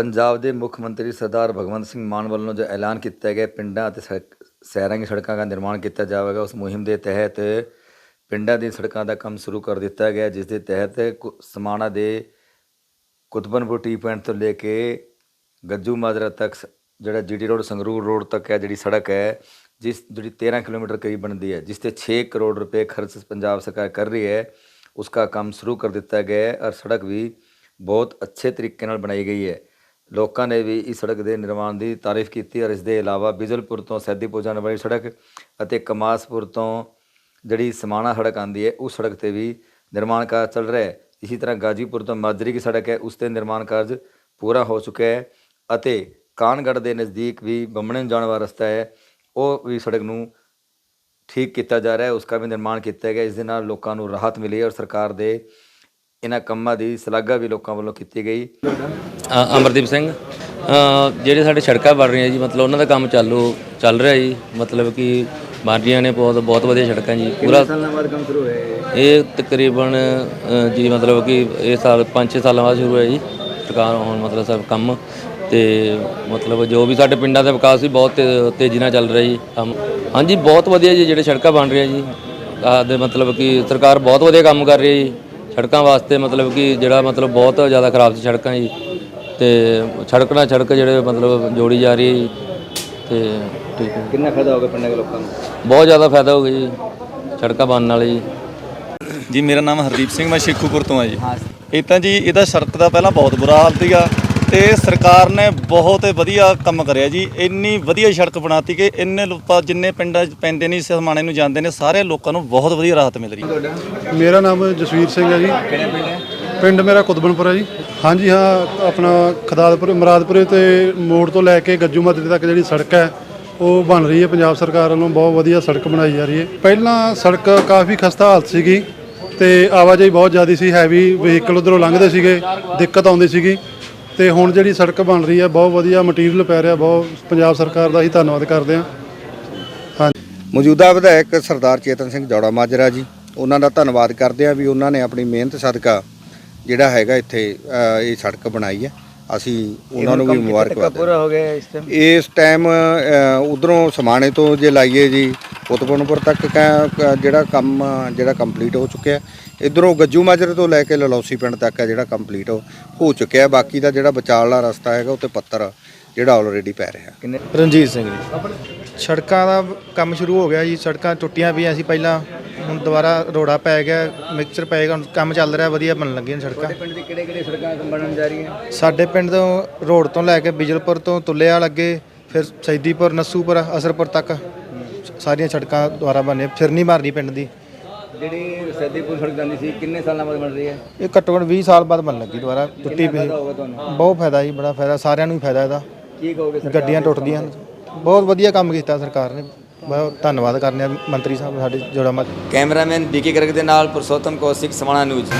ਪੰਜਾਬ ਦੇ ਮੁੱਖ ਮੰਤਰੀ ਸਰਦਾਰ ਭਗਵੰਤ ਸਿੰਘ ਮਾਨ ਵੱਲੋਂ ਜੋ ਐਲਾਨ ਕੀਤਾ ਗਿਆ ਪਿੰਡਾਂ ਅਤੇ ਸੜਕ, ਸ਼ਹਿਰਾਂ ਦੀਆਂ ਸੜਕਾਂ ਦਾ ਨਿਰਮਾਣ ਕੀਤਾ ਜਾਵੇਗਾ, ਉਸ ਮੁਹਿੰਮ ਦੇ ਤਹਿਤ ਪਿੰਡਾਂ ਦੀ ਸੜਕਾਂ ਦਾ ਕੰਮ ਸ਼ੁਰੂ ਕਰ ਦਿੱਤਾ ਗਿਆ, ਜਿਸ ਦੇ ਤਹਿਤ ਕੁ- ਸਮਾਣਾ ਦੇ ਕੁਤਬਨਪੁਰ ਟੀ ਪੁਆਇੰਟ ਤੋਂ ਲੈ ਕੇ ਗੱਜੂ ਮਾਜਰਾ ਤੱਕ ਸ- ਜਿਹੜਾ ਜੀਟੀ ਰੋਡ, ਸੰਗਰੂਰ ਰੋਡ ਤੱਕ ਹੈ, ਜਿਹੜੀ ਸੜਕ ਹੈ, ਜਿਸ, ਜਿਹੜੀ 13 ਕਿਲੋਮੀਟਰ ਕਰੀਬ ਬਣਦੀ ਹੈ, ਜਿਸ ਤੇ 6 ਕਰੋੜ ਰੁਪਏ ਖਰਚ ਪੰਜਾਬ ਸਰਕਾਰ ਕਰ ਰਹੀ ਹੈ ਉਸका ਕੰਮ ਸ਼ੁਰੂ ਕਰ ਦਿੱਤਾ ਗਿਆ ਹੈ, ਔਰ ਸੜਕ ਵੀ ਬਹੁਤ ਅੱਛੇ ਤਰੀਕੇ ਨਾਲ ਬਣਾਈ ਗਈ ਹੈ। ਲੋਕਾਂ ਨੇ ਵੀ ਇਸ ਸੜਕ ਦੇ ਨਿਰਮਾਣ ਦੀ ਤਾਰੀਫ ਕੀਤੀ ਔਰ ਇਸ ਦੇ ਇਲਾਵਾ ਬਿਜਲਪੁਰ ਤੋਂ ਸੈਦੀਪੁਰ ਜਾਣ ਵਾਲੀ ਸੜਕ ਅਤੇ ਕਮਾਸਪੁਰ ਤੋਂ ਜਿਹੜੀ ਸਮਾਣਾ ਸੜਕ ਆਂਦੀ ਹੈ, ਉਸ ਸੜਕ ਤੇ ਵੀ ਨਿਰਮਾਣ ਕਾਰਜ ਚੱਲ ਰਿਹਾ ਹੈ। ਇਸੇ ਤਰ੍ਹਾਂ ਗਾਜੀਪੁਰ ਤੋਂ ਮਾਜਰੀ ਦੀ ਸੜਕ ਹੈ, ਉਸ ਤੇ ਨਿਰਮਾਣ ਕਾਰਜ ਪੂਰਾ ਹੋ ਚੁੱਕਾ ਹੈ ਅਤੇ ਕਾਨਗੜ ਦੇ ਨਜ਼ਦੀਕ ਵੀ ਬੰਮਣੇ ਨੂੰ ਜਾਣ ਵਾਲਾ ਰਸਤਾ ਹੈ, ਉਹ ਵੀ ਸੜਕ ਨੂੰ ਠੀਕ ਕੀਤਾ ਜਾ ਰਿਹਾ ਹੈ, ਉਸਕਾ ਵੀ ਨਿਰਮਾਣ ਕੀਤਾ ਗਿਆ ਇਸ ਦੇ ਨਾਲ ਲੋਕਾਂ ਨੂੰ ਰਾਹਤ ਮਿਲੀ ਔਰ ਸਰਕਾਰ ਦੇ ਇਹਨਾਂ ਕੰਮਾਂ ਦੀ ਸ਼ਲਾਘਾ ਵੀ ਲੋਕਾਂ ਵੱਲੋਂ ਕੀਤੀ ਗਈ। ਅ- ਅਮਰਦੀਪ ਸਿੰਘ ਅ, ਜਿਹੜੇ ਸਾਡੇ ਸੜਕਾਂ ਬਣ ਰਹੀਆਂ ਜੀ ਮਤਲਬ ਉਹਨਾਂ ਦਾ ਕੰਮ ਚਾਲੂ ਚੱਲ ਰਿਹਾ ਜੀ। ਮਤਲਬ ਕਿ ਬਣ ਰਹੀਆਂ ਨੇ ਬਹੁਤ ਬਹੁਤ ਵਧੀਆ ਸੜਕਾਂ ਜੀ। ਪੂਰਾ ਸਾਲਾਂ ਬਾਅਦ ਕੰਮ ਸ਼ੁਰੂ ਹੋਇਆ ਇਹ? ਤਕਰੀਬਨ ਅ, ਜੀ ਮਤਲਬ ਕਿ ਇਹ ਸਾਲ 5-6 ਸਾਲਾਂ ਬਾਅਦ ਸ਼ੁਰੂ ਹੋਇਆ ਜੀ। ਸਰਕਾਰ ਹੁਣ ਮਤਲਬ ਸਭ ਕੰਮ ਤੇ ਮਤਲਬ ਜੋ ਵੀ ਸਾਡੇ ਪਿੰਡਾਂ ਦਾ ਵਿਕਾਸ ਵੀ ਬਹੁਤ ਤੇ- ਤੇਜ਼ੀ ਨਾਲ ਚੱਲ ਰਿਹਾ ਜੀ। ਕੰਮ ਹਾਂਜੀ ਬਹੁਤ ਵਧੀਆ ਜੀ ਜਿਹੜੇ ਸੜਕਾਂ ਬਣ ਰਹੀਆਂ ਜੀ। ਆਹ ਦੇ ਮਤਲਬ ਕਿ ਸਰਕਾਰ ਬਹੁਤ ਵਧੀਆ ਕੰਮ ਕਰ ਰਹੀ ਹੈ ਜੀ। ਸੜਕਾਂ ਵਾਸਤੇ ਮਤਲਬ ਕਿ ਜਿਹੜਾ ਮਤਲਬ ਬਹੁਤ ਜ਼ਿਆਦਾ ਖਰਾਬ ਸੀ ਸੜਕਾਂ ਜੀ ਤੇ ਸੜਕ ਨਾਲ ਸੜਕ ਜਿਹੜੇ ਮਤਲਬ ਜੋੜੀ ਜਾ ਰਹੀ ਹੈ ਜੀ ਤੇ ਠੀਕ ਹੈ। ਕਿੰਨਾ ਫਾਇਦਾ ਹੋਗਾ ਪਿੰਡਾਂ ਦੇ ਲੋਕਾਂ ਨੂੰ? ਬਹੁਤ ਜ਼ਿਆਦਾ ਫਾਇਦਾ ਹੋ ਗਿਆ ਜੀ ਸੜਕਾਂ ਬਣਨ ਨਾਲ ਜੀ। ਜੀ ਮੇਰਾ ਨਾਮ ਹਰਦੀਪ ਸਿੰਘ ਮੈਂ ਸ਼ੇਖੂਪੁਰ ਤੋਂ ਆ ਜੀ। ਇਹ ਤਾਂ ਜੀ ਇਹਦਾ ਸੜਕ ਦਾ ਪਹਿਲਾਂ ਬਹੁਤ ਬੁਰਾ ਹਾਲ ਸੀਗਾ। ਤੇ ਸਰਕਾਰ ਨੇ ਬਹੁਤ ਵਧੀਆ ਕੰਮ ਕਰਿਆ ਜੀ। ਇੰਨੀ ਵਧੀਆ ਸੜਕ ਬਣਾਤੀ ਕਿ ਇੰਨੇ ਲੋਕਾਂ ਜਿੰਨੇ ਪਿੰਡਾਂ 'ਚ ਪੈਂਦੇ ਨੇ ਸਮਾਣੇ ਨੂੰ ਜਾਂਦੇ ਨੇ ਸਾਰੇ ਲੋਕਾਂ ਨੂੰ ਬਹੁਤ ਵਧੀਆ ਰਾਹਤ ਮਿਲ ਰਹੀ ਹੈ। ਮੇਰਾ ਨਾਮ ਜਸਵੀਰ ਸਿੰਘ ਹੈ ਜੀ। ਪਿੰਡ ਮੇਰਾ ਕੁਦਬਨਪੁਰ ਹੈ ਜੀ। ਹਾਂਜੀ ਹਾਂ ਆਪਣਾ ਖਦਾਦਪੁਰ ਮਰਾਦਪੁਰੇ ਤੇ ਮੋੜ ਤੋਂ ਲੈ ਕੇ ਗੱਜੂ ਮੱਦੇ ਤੱਕ ਜਿਹੜੀ ਸੜਕ ਹੈ ਉਹ ਬਣ ਰਹੀ ਹੈ। ਪੰਜਾਬ ਸਰਕਾਰ ਵੱਲੋਂ ਬਹੁਤ ਵਧੀਆ ਸੜਕ ਬਣਾਈ ਜਾ ਰਹੀ ਹੈ। ਪਹਿਲਾਂ ਸੜਕ ਕਾਫੀ ਖਸਤਾ ਹਾਲਤ ਸੀਗੀ ਤੇ ਆਵਾਜਾਈ ਬਹੁਤ ਜ਼ਿਆਦਾ ਸੀ ਹੈਵੀ ਵਹੀਕਲ ਉਧਰੋਂ ਲੰਘਦੇ ਸੀਗੇ ਦਿੱਕਤ ਆਉਂਦੀ ਸੀਗੀ। ਤੇ ਹੁਣ ਜਿਹੜੀ ਸੜਕ ਬਣ ਰਹੀ ਹੈ ਬਹੁਤ ਵਧੀਆ ਮਟੀਰੀਅਲ ਪੈ ਰਿਹਾ ਬਹੁਤ ਪੰਜਾਬ ਸਰਕਾਰ ਦਾ ਹੀ ਧੰਨਵਾਦ ਕਰਦੇ ਹਾਂ। ਹਾਂਜੀ। ਮੌਜੂਦਾ ਵਿਧਾਇਕ ਸਰਦਾਰ ਚੇਤਨ ਸਿੰਘ ਜੌੜਾ ਮਾਜਰਾ ਜੀ ਉਹਨਾਂ ਦਾ ਧੰਨਵਾਦ ਕਰਦੇ ਆ ਵੀ ਉਹਨਾਂ ਨੇ ਆਪਣੀ ਮਿਹਨਤ ਸਦਕਾ ਜਿਹੜਾ ਹੈਗਾ ਇੱਥੇ ਇਹ ਸੜਕ ਬਣਾਈ ਹੈ। ਅਸੀਂ ਉਹਨਾਂ ਨੂੰ ਵੀ ਮੁਬਾਰਕਬਾਦ ਪੂਰਾ ਹੋ ਗਿਆ ਇਸ ਟਾਈਮ ਇਸ ਟਾਈਮ ਉਧਰੋਂ ਸਮਾਣੇ ਤੋਂ ਜੇ ਲਾਈਏ ਜੀ ਉਤਪਨਪੁਰ ਤੱਕ ਕਾ- ਜਿਹੜਾ ਕੰਮ ਜਿਹੜਾ ਕੰਪਲੀਟ ਹੋ ਚੁੱਕਿਆ ਇਧਰੋਂ ਗੱਜੂ ਮਾਜਰੇ ਤੋਂ ਲੈ ਕੇ ਲਲੌਸੀ ਪਿੰਡ ਤੱਕ ਹੈ ਜਿਹੜਾ ਕੰਪਲੀਟ ਹੋ ਚੁੱਕਿਆ ਬਾਕੀ ਦਾ ਜਿਹੜਾ ਵਿਚਾਲਲਾ ਰਸਤਾ ਹੈਗਾ ਉੱਤੇ ਪੱਤਰ ਜਿਹੜਾ ਆਲਰੇਡੀ ਪੈ ਰਿਹਾ। ਰਣਜੀਤ ਸਿੰਘ ਜੀ। ਸੜਕਾਂ ਦਾ ਕੰਮ ਸ਼ੁਰੂ ਹੋ ਗਿਆ ਜੀ। ਸੜਕਾਂ ਟੁੱਟੀਆਂ ਪਈਆਂ ਸੀ ਪਹਿਲਾਂ। ਹੁਣ ਦੁਬਾਰਾ ਰੋੜਾ ਪੈ ਗਿਆ ਮਿਕਸਚਰ ਪੈ ਗਿਆ ਹੁਣ ਕੰਮ ਚੱਲ ਰਿਹਾ ਵਧੀਆ ਬਣਨ ਲੱਗੀਆਂ ਨੇ ਸੜਕਾਂ। ਪਿੰਡ ਦੀ ਕਿਹੜੇ ਕਿਹੜੇ ਸੜਕਾਂ ਬਣਨ ਜਾ ਰਹੀਆਂ? ਸਾਡੇ ਪਿੰਡ ਤੋਂ ਰੋਡ ਤੋਂ ਲੈ ਕੇ ਬਿਜਲਪੁਰ ਤੋਂ ਤੁੱਲੇਵਾਲ ਅੱਗੇ ਫਿਰ ਸੈਦੀਪੁਰ ਨਸੂਪੁਰ ਅਸਰਪੁਰ ਤੱਕ। ਸਾਰੀਆਂ ਸੜਕਾਂ ਦੁਆਰਾ ਬਣੇ ਫਿਰ ਨਹੀਂ ਮਾਰਨੀ ਪਿੰਡ ਦੀ। ਜਿਹੜੀ ਸੈਦੀਪੁਰ ਸੜਕ ਜਾਂਦੀ ਸੀ ਕਿੰਨੇ ਸਾਲਾਂ ਬਾਅਦ ਬਣ ਰਹੀ ਹੈ? ਇਹ ਘੱਟੋ ਘੱਟ 20 ਸਾਲ ਬਾਅਦ ਬਣ ਲੱਗੀ ਦੁਬਾਰਾ ਟੁੱਟੀ ਪਈ। ਤੁਹਾਨੂੰ? ਬਹੁਤ ਫਾਇਦਾ ਜੀ ਬੜਾ ਫਾਇਦਾ ਸਾਰਿਆਂ ਨੂੰ ਹੀ ਫਾਇਦਾ ਇਹਦਾ। ਕੀ ਕਹੋਗੇ ਗੱਡੀਆਂ ਟੁੱਟਦੀਆਂ। ਬਹੁਤ ਵਧੀਆ ਕੰਮ ਕੀਤਾ ਸਰਕਾਰ ਨੇ। ਬਹੁਤ ਧੰਨਵਾਦ ਕਰਨੇ ਆ ਮੰਤਰੀ ਸਾਹਿਬ ਸਾਡੇ ਜੋੜਾ ਮਤ ਕੈਮਰਾਮੈਨ ਬੀਕੇ ਗਰਗ ਦੇ ਨਾਲ ਪੁਰਸ਼ੋਤਮ ਕੌਸ਼ਿਕ ਸਮਾਣਾ ਨਿਊਜ਼।